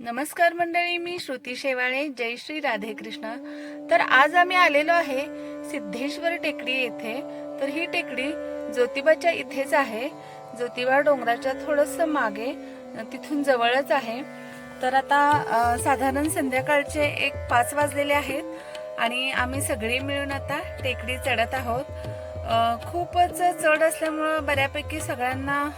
नमस्कार मंडळी मी श्रुती शेवाळे जय श्री राधे कृष्ण. तर आज आम्ही आलेलो आहे सिद्धेश्वर टेकडी येथे. तर ही टेकडी ज्योतिबाच्या इथेच आहे. ज्योतिबा डोंगराच्या थोडस मागे तिथून जवळच आहे. तर आता साधारण संध्याकाळचे एक पाच वाजलेले आहेत आणि आम्ही सगळे मिळून आता टेकडी चढत आहोत. खूपच चढ असल्यामुळं बऱ्यापैकी सगळ्यांना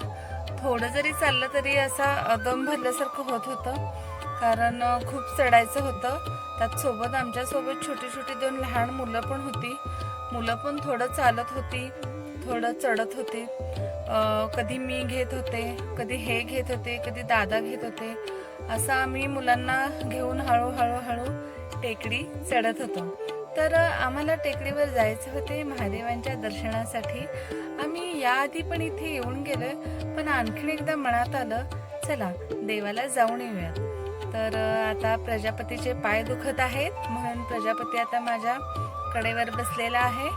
थोडं जरी चाललं तरी असा दम भरल्यासारखं होत होतं. कारण खूप चढायचं होतं. त्यात सोबत छोटी छोटी दोन लहान मुलं पण होती. मुलं पण थोडं चालत होती थोडं चढत होते. कधी मी घेत होते कधी हे घेत होते कधी दादा घेत होते. असं आम्ही मुलांना घेऊन हळूहळू हळू टेकडी चढत होतो. तर आम्हाला टेकडीवर जायचे होते महादेवांच्या दर्शनासाठी. आम्ही याआधी पण इथे येऊन गेलो पण आणखीन एकदा मनात आलं चला देवाला जाऊन येऊयात. तर आता प्रजापतीचे पाय दुखत आहेत. म्हणून प्रजापती आता माझ्या कडेवर बसलेला आहे.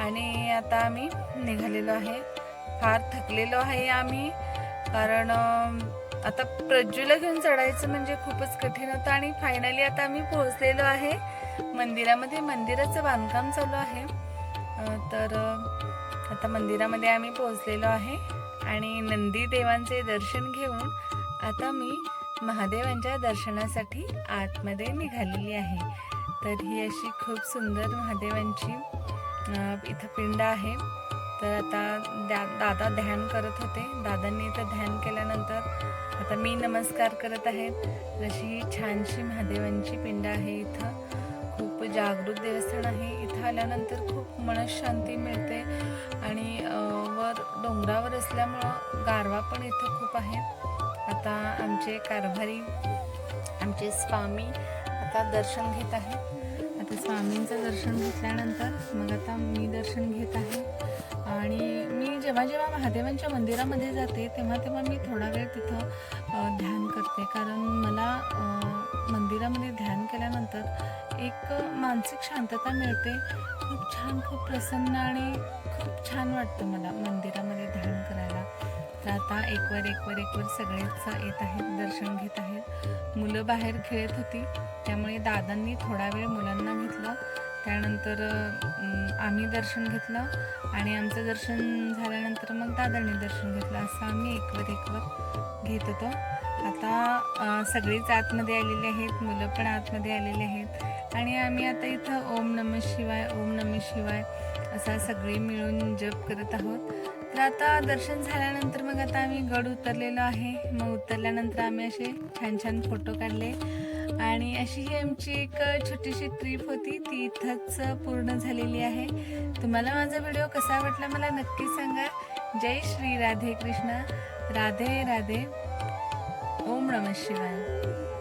आणि आता आम्ही निघालेलो आहे. फार थकलेलो आहे आम्ही. कारण आता प्रज्जूला घेऊन चढायचं म्हणजे खूपच कठीण होतं. आणि फायनली आता आम्ही पोहोचलेलो आहे. मंदिरामध्ये मंदिराचं बांधकाम चालू आहे. तर आता मंदिरामध्ये आम्ही पोहोचलेलो आहे. आणि नंदी देवांचे दर्शन घेऊन आता मी महादेवांच्या दर्शनासाठी आतमध्ये निघालेली आहे. तर ही अशी खूप सुंदर महादेवांची इथं पिंड आहे. तर आता द्या दादा ध्यान करत होते. दादांनी इथं ध्यान केल्यानंतर आता मी नमस्कार करत आहे. अशी ही छानशी महादेवांची पिंड आहे इथं. खूप जागृत देवस्थान आहे. इथं आल्यानंतर खूप मनशांती मिळते. आणि वर डोंगरावर असल्यामुळं गारवा पण इथं खूप आहे. आता आमचे कारभारी आमचे स्वामी आता दर्शन घेत आहेत. आता स्वामींचं दर्शन घेतल्यानंतर मग आता मी दर्शन घेत आहे. आणि मी जेव्हा जेव्हा महादेवांच्या मंदिरामध्ये जाते तेव्हा तेव्हा मी थोडा वेळ तिथं ध्यान करते. कारण मला मंदिरामध्ये ध्यान केल्यानंतर एक मानसिक शांतता मिळते. खूप छान खूप प्रसन्न आणि खूप छान वाटतं मला मंदिरामध्ये ध्यान करायला. तर आता एकवर एकवर एकवर सगळेच येत आहेत दर्शन घेत आहेत. मुलं बाहेर खेळत होती त्यामुळे दादांनी थोडा वेळ मुलांना घेतला. त्यानंतर आम्ही दर्शन घेतलं आणि आमचं दर्शन झाल्यानंतर मग दादांनी दर्शन घेतलं. असं आम्ही एकवर एकवर घेत होतो. आता सगळीच आतमध्ये आलेली आहेत मुलं पण आतमध्ये आलेले आहेत. आणि आम्ही आता इथं ओम नम शिवाय ओम नम शिवाय असा सगळे मिळून जप करत आहोत. तर आता दर्शन झाल्यानंतर मग आता आम्ही गड उतरलेलो आहे. मग उतरल्यानंतर आम्ही असे छान छान फोटो काढले. आणि अशी ही आमची एक छोटीशी ट्रिप होती. ती इथंच पूर्ण झालेली आहे. तुम्हाला माझा व्हिडिओ कसा वाटला मला नक्की सांगा. जय श्री राधे कृष्ण राधे राधे. ओम नमः शिवाय.